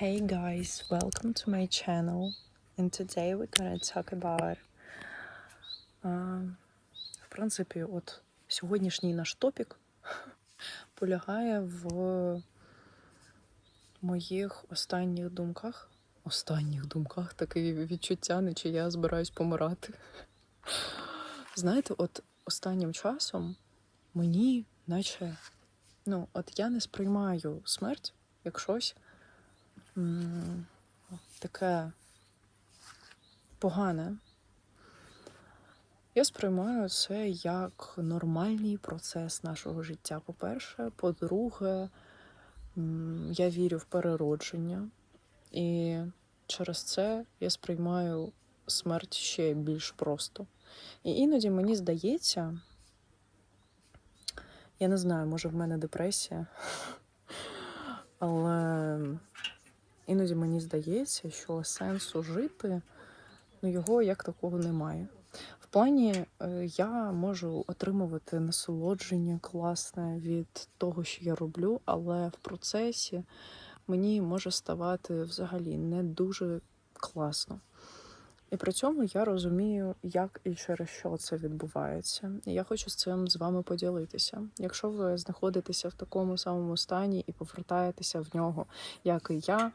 Hey guys, welcome to my channel. And today we're gonna talk about. Uh, в принципі, от сьогоднішній наш топік полягає в моїх останніх думках. Останніх думках таке відчуття, наче я збираюсь помирати. Знаєте, от останнім часом мені, наче, ну, от я не сприймаю смерть як щось таке погане. Я сприймаю це як нормальний процес нашого життя. По-перше, по-друге, я вірю в переродження, і через це я сприймаю смерть ще більш просто. І іноді мені здається, я не знаю, може в мене депресія, але іноді мені здається, що сенсу жити, ну його як такого немає. В плані е, я можу отримувати насолодження класне від того, що я роблю, але в процесі мені може ставати взагалі не дуже класно. І при цьому я розумію, як і через що це відбувається. І я хочу з цим з вами поділитися. Якщо ви знаходитеся в такому самому стані і повертаєтеся в нього, як і я,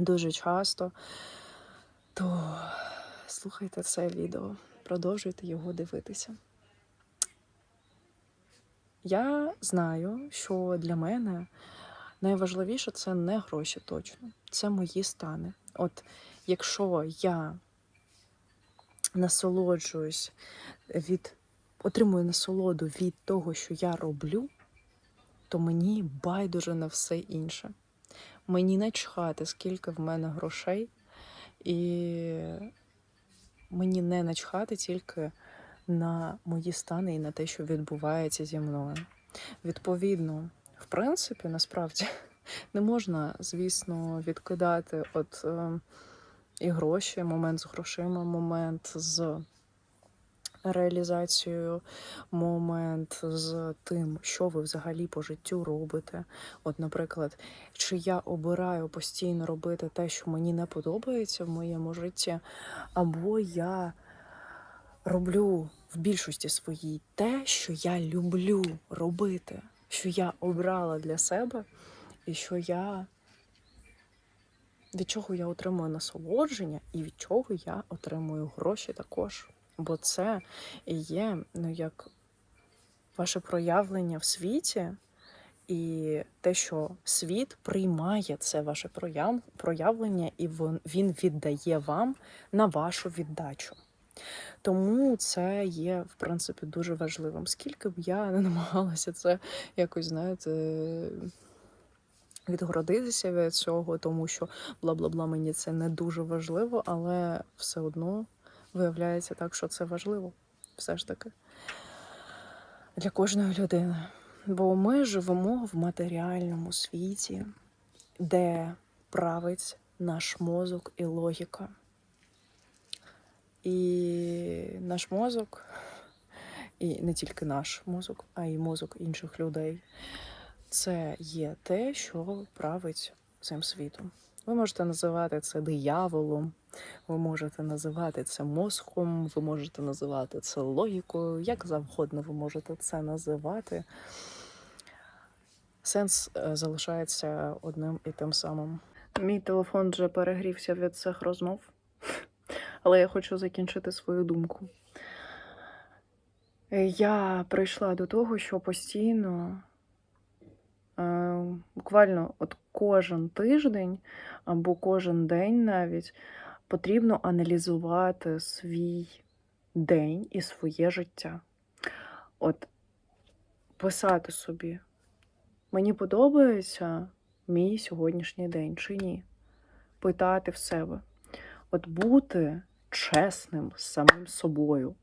дуже часто, то слухайте це відео, продовжуйте його дивитися. Я знаю, що для мене найважливіше це не гроші точно, це мої стани. От якщо я насолоджуюсь від, отримую насолоду від того, що я роблю, то мені байдуже на все інше. Мені начхати, скільки в мене грошей, і мені не начхати тільки на мої стани і на те, що відбувається зі мною. Відповідно, в принципі, насправді не можна, звісно, відкидати от е, і гроші, момент з грошима, момент з реалізацією, момент з тим, що ви взагалі по життю робите. От, наприклад, чи я обираю постійно робити те, що мені не подобається в моєму житті, або я роблю в більшості своїй те, що я люблю робити, що я обрала для себе, і що я від чого я отримую насолодження, і від чого я отримую гроші також. Бо це і є ну, як ваше проявлення в світі, і те, що світ приймає це ваше проявлення, і він- віддає вам на вашу віддачу. Тому це є, в принципі, дуже важливим. Скільки б я не намагалася це якось, знаєте, відгородитися від цього, тому що бла бла бла мені це не дуже важливо, але все одно виявляється так, що це важливо. Все ж таки для кожної людини. Бо ми живемо в матеріальному світі, де править наш мозок і логіка. І наш мозок, і не тільки наш мозок, а й мозок інших людей. Це є те, що править цим світом. Ви можете називати це дияволом, ви можете називати це мозком, ви можете називати це логікою, як завгодно ви можете це називати. Сенс е, залишається одним і тим самим. Мій телефон вже перегрівся від цих розмов, але я хочу закінчити свою думку. Я прийшла до того, що постійно, буквально от кожен тиждень або кожен день навіть потрібно аналізувати свій день і своє життя. От писати собі, мені подобається мій сьогоднішній день чи ні? Питати в себе. От бути чесним з самим собою.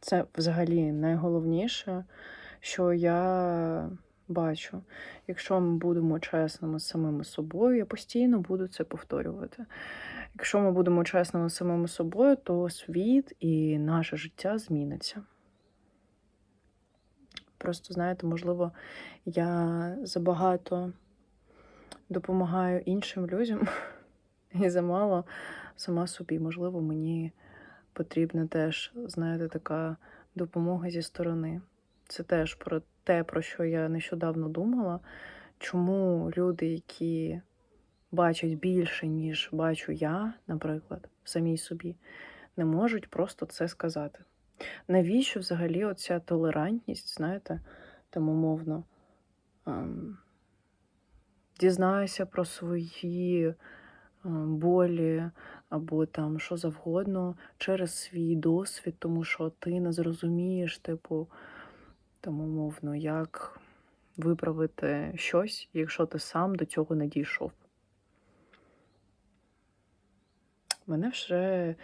Це взагалі найголовніше, що я бачу. Якщо ми будемо чесними з самими собою, я постійно буду це повторювати. Якщо ми будемо чесними з самими собою, то світ і наше життя зміниться. Просто, знаєте, можливо, я забагато допомагаю іншим людям і замало сама собі. Можливо, мені потрібна теж, знаєте, така допомога зі сторони. Це теж про те, про що я нещодавно думала. Чому люди, які бачать більше, ніж бачу я, наприклад, в самій собі, не можуть просто це сказати. Навіщо взагалі оця толерантність, знаєте, там умовно ем, дізнайся про свої ем, болі або там що завгодно через свій досвід, тому що ти не зрозумієш, типу, там умовно, як виправити щось, якщо ти сам до цього не дійшов. Мене вже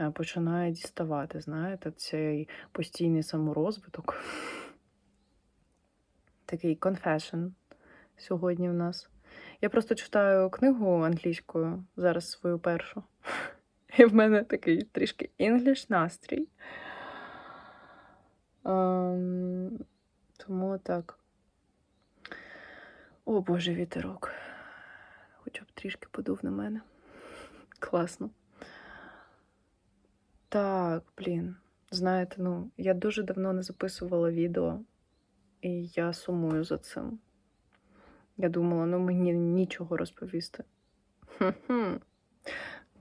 е, починає діставати, знаєте, цей постійний саморозвиток. Такий confession сьогодні в нас. Я просто читаю книгу англійською, зараз свою першу. І в мене такий трішки English настрій. Ем, тому так. О Боже, вітерок. Хоча б трішки подув на мене. Класно. Так, блін. Знаєте, ну, я дуже давно не записувала відео, і я сумую за цим. Я думала, ну мені нічого розповісти.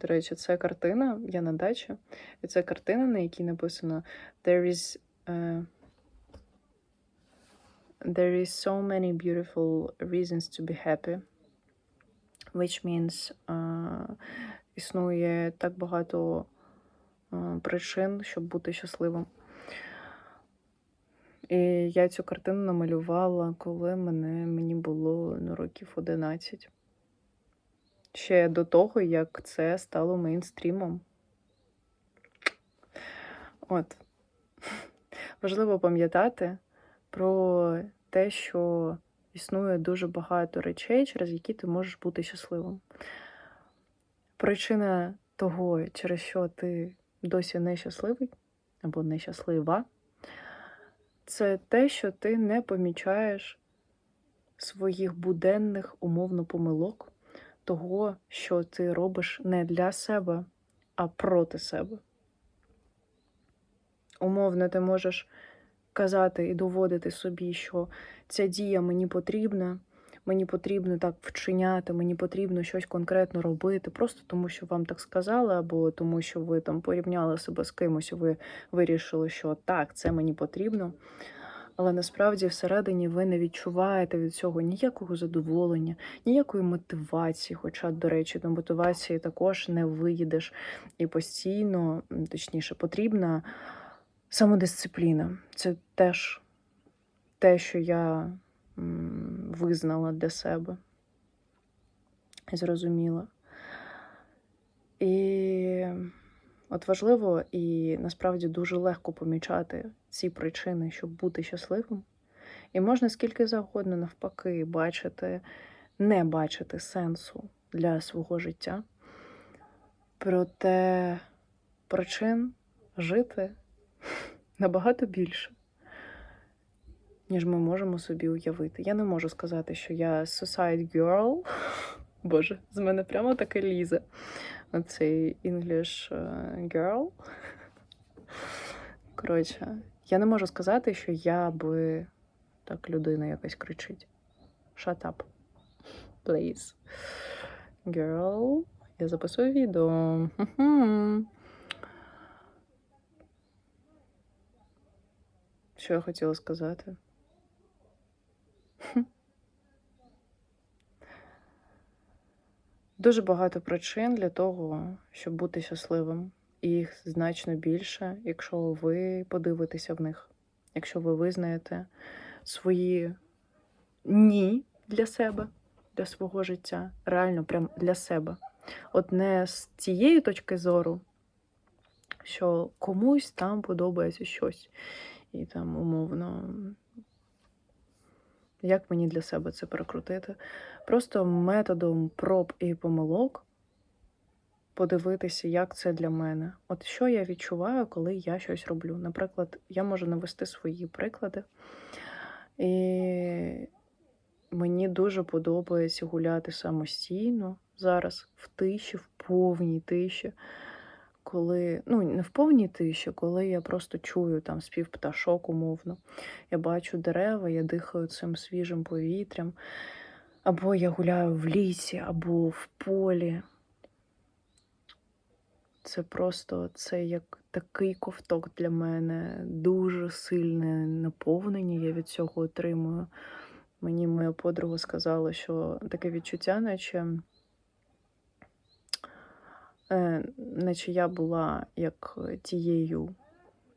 До речі, це картина, я на дачі, і це картина, на якій написано There is, uh, There is so many beautiful reasons to be happy. Which means uh, існує так багато uh, причин, щоб бути щасливим. І я цю картину намалювала, коли мене, мені було ну, років 11. Ще до того, як це стало мейнстрімом. От. Важливо пам'ятати про те, що існує дуже багато речей, через які ти можеш бути щасливим. Причина того, через що ти досі нещасливий або нещаслива, це те, що ти не помічаєш своїх буденних умовно помилок, того, що ти робиш не для себе, а проти себе. Умовно, ти можеш казати і доводити собі, що ця дія мені потрібна, мені потрібно так вчиняти, мені потрібно щось конкретно робити, просто тому, що вам так сказали, або тому, що ви там порівняли себе з кимось, і ви вирішили, що так, це мені потрібно. Але насправді всередині ви не відчуваєте від цього ніякого задоволення, ніякої мотивації. Хоча, до речі, до мотивації також не виїдеш і постійно, точніше, потрібна самодисципліна. Це теж те, що я визнала для себе і зрозуміла. І от важливо і насправді дуже легко помічати ці причини, щоб бути щасливим. І можна скільки завгодно навпаки бачити, не бачити сенсу для свого життя. Проте причин жити набагато більше, ніж ми можемо собі уявити. Я не можу сказати, що я Suicide Girl. Боже, з мене прямо таке лізе. Оцей English е, girl. Коротше, я не можу сказати, що я би так людина якась кричить. Shut up. Please. Girl. Я записую відео. Що я хотіла сказати? Дуже багато причин для того, щоб бути щасливим. І їх значно більше, якщо ви подивитеся в них, якщо ви визнаєте свої ні для себе, для свого життя, реально прям для себе. От не з цієї точки зору, що комусь там подобається щось. І там умовно, як мені для себе це перекрутити? Просто методом проб і помилок подивитися, як це для мене. От що я відчуваю, коли я щось роблю. Наприклад, я можу навести свої приклади. І мені дуже подобається гуляти самостійно зараз в тиші, в повній тиші. Коли, ну, не в повній тиші, коли я просто чую там спів пташок умовно. Я бачу дерева, я дихаю цим свіжим повітрям. Або я гуляю в лісі, або в полі. Це просто це як такий ковток для мене, дуже сильне наповнення я від цього отримую. Мені моя подруга сказала, що таке відчуття, наче, е, наче я була як тією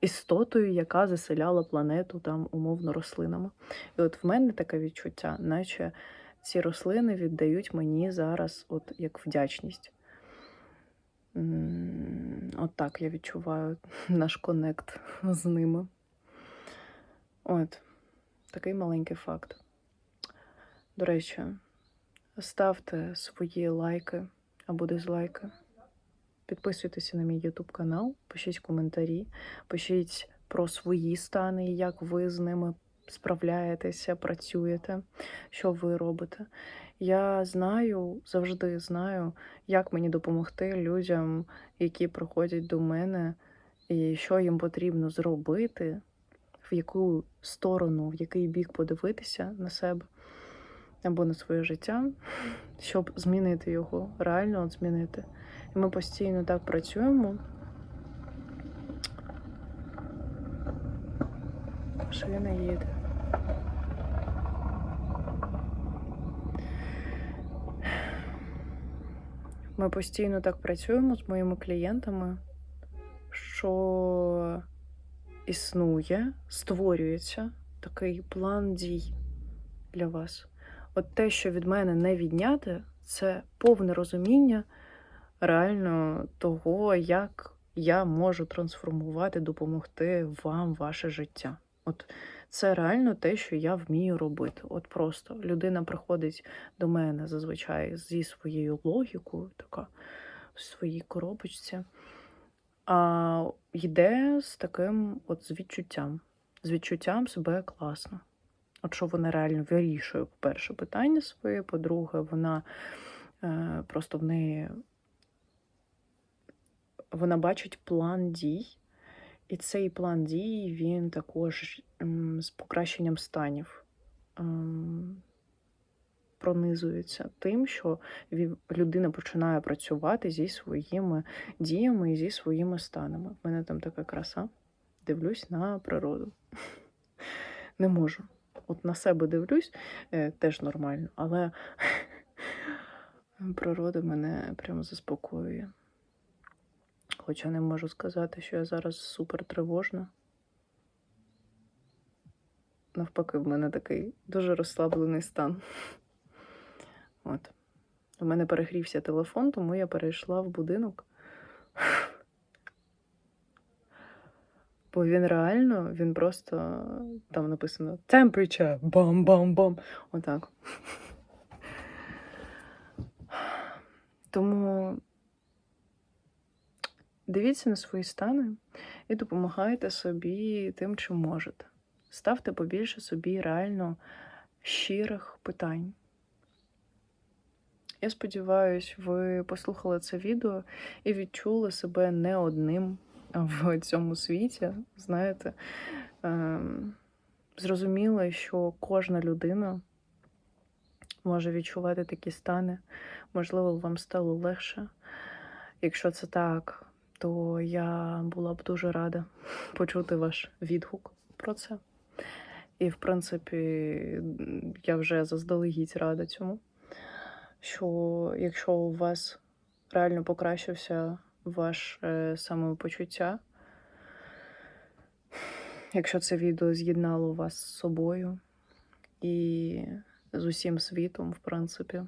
істотою, яка заселяла планету там умовно рослинами. І от в мене таке відчуття, наче ці рослини віддають мені зараз от як вдячність. От так я відчуваю наш конект з ними. От, такий маленький факт. До речі, ставте свої лайки або дизлайки. Підписуйтеся на мій YouTube канал, пишіть коментарі, пишіть про свої стани, як ви з ними справляєтеся, працюєте, що ви робите. Я знаю, завжди знаю, як мені допомогти людям, які приходять до мене, і що їм потрібно зробити, в яку сторону, в який бік подивитися на себе або на своє життя, щоб змінити його, реально змінити. І ми постійно так працюємо. Машина їде. Ми постійно так працюємо з моїми клієнтами, що існує, створюється такий план дій для вас. От те, що від мене не відняти, це повне розуміння реально того, як я можу трансформувати, допомогти вам ваше життя. От це реально те, що я вмію робити. От просто людина приходить до мене зазвичай зі своєю логікою, така в своїй коробочці, а йде з таким от з відчуттям. З відчуттям себе класно. От що вона реально вирішує, по-перше, питання своє, по-друге, вона е, просто в неї вона бачить план дій, і цей план дій він також з покращенням станів ем, пронизується тим, що людина починає працювати зі своїми діями і зі своїми станами. У мене там така краса. Дивлюсь на природу. Не можу. От на себе дивлюсь, е, теж нормально, але природа мене прямо заспокоює. Хоча не можу сказати, що я зараз супер тривожна. Навпаки, в мене такий дуже розслаблений стан. От. У мене перегрівся телефон, тому я перейшла в будинок. Бо він реально, він просто там написано temperature, бам-бам-бам. Отак. Тому дивіться на свої стани і допомагайте собі тим, чим можете. Ставте побільше собі реально щирих питань. Я сподіваюся, ви послухали це відео і відчули себе не одним в цьому світі. Знаєте, ем, зрозуміли, що кожна людина може відчувати такі стани. Можливо, вам стало легше. Якщо це так, то я була б дуже рада почути ваш відгук про це. І, в принципі, я вже заздалегідь рада цьому. Що якщо у вас реально покращився ваше самопочуття, якщо це відео з'єднало вас з собою і з усім світом, в принципі,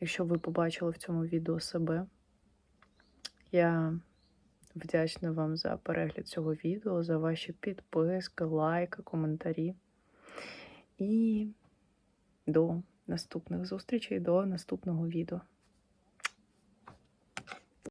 якщо ви побачили в цьому відео себе, я вдячна вам за перегляд цього відео, за ваші підписки, лайки, коментарі. І до наступних зустрічей, до наступного відео.